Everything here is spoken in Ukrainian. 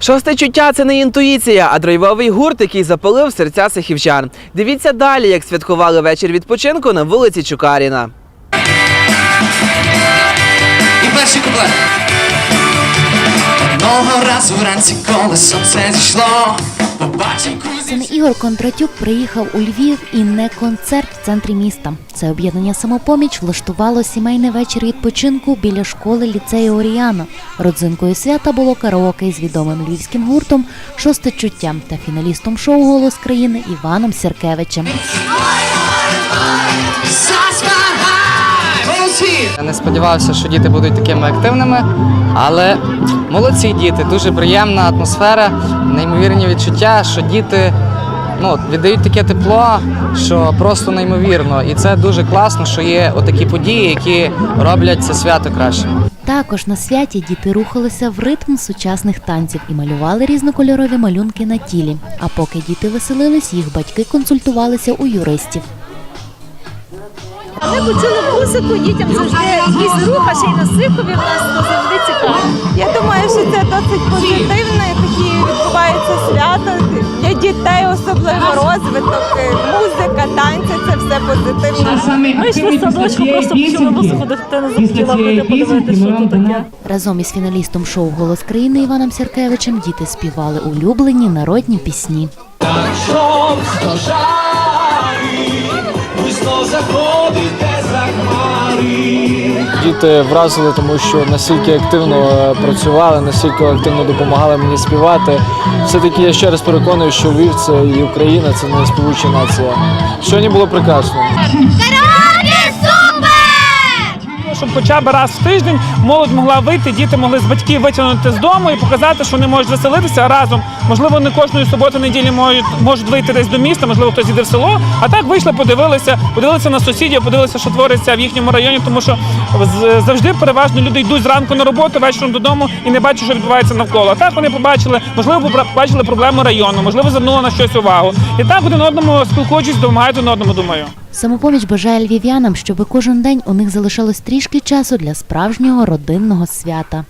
Шосте чуття це не інтуїція, а драйвовий гурт, який запалив серця сахівчан. Дивіться далі, як святкували вечір відпочинку на вулиці Чукаріна. І перший куплет. Одного разу вранці, коли сонце зійшло, побачив Син. Ігор Кондратюк приїхав у Львів і не концерт в центрі міста. Це об'єднання самопоміч влаштувало сімейний вечір відпочинку біля школи ліцею Оріана. Родзинкою свята було караоке із відомим львівським гуртом Шосте чуття та фіналістом шоу Голос країни Іваном Сіркевичем. Я не сподівався, що діти будуть такими активними, але молодці діти, дуже приємна атмосфера, неймовірні відчуття, що діти ну, віддають таке тепло, що просто неймовірно. І це дуже класно, що є отакі події, які роблять це свято кращим. Також на святі діти рухалися в ритм сучасних танців і малювали різнокольорові малюнки на тілі. А поки діти веселились, їх батьки консультувалися у юристів. Ми почули музику, дітям завжди якийсь рух, а ще й на сихові в нас завжди цікаво. Я думаю, що це досить позитивно, і такі відбуваються свята для дітей, особливо розвиток, е, музика, танці це все позитивно. Ми йшли з садочку, просто почули музику, дитина захотіла прийти подивитися, що тут таке. Разом із фіналістом шоу Голос країни Іваном Сіркевичем діти співали улюблені народні пісні. Діти вразили, тому що настільки активно е, працювали, настільки активно допомагали мені співати. Все-таки я ще раз переконую, що Львів це і Україна, це не нація. Сьогодні було прекрасно. Щоб хоча б раз в тиждень молодь могла вийти, діти могли з батьків витягнути з дому і показати, що вони можуть веселитися разом. Можливо, не кожної суботи неділі можуть, можуть вийти десь до міста, можливо, хтось іде в село. А так вийшли, подивилися, подивилися на сусідів, подивилися, що твориться в їхньому районі, тому що завжди переважно люди йдуть зранку на роботу, вечором додому і не бачать, що відбувається навколо. А так вони побачили, можливо, побачили проблему району, можливо, звернули на щось увагу. І так один одному спілкуючись, допомагають один одному, думаю. Самопоміч бажає львів'янам, щоб кожен день у них залишалось трішки часу для справжнього родинного свята.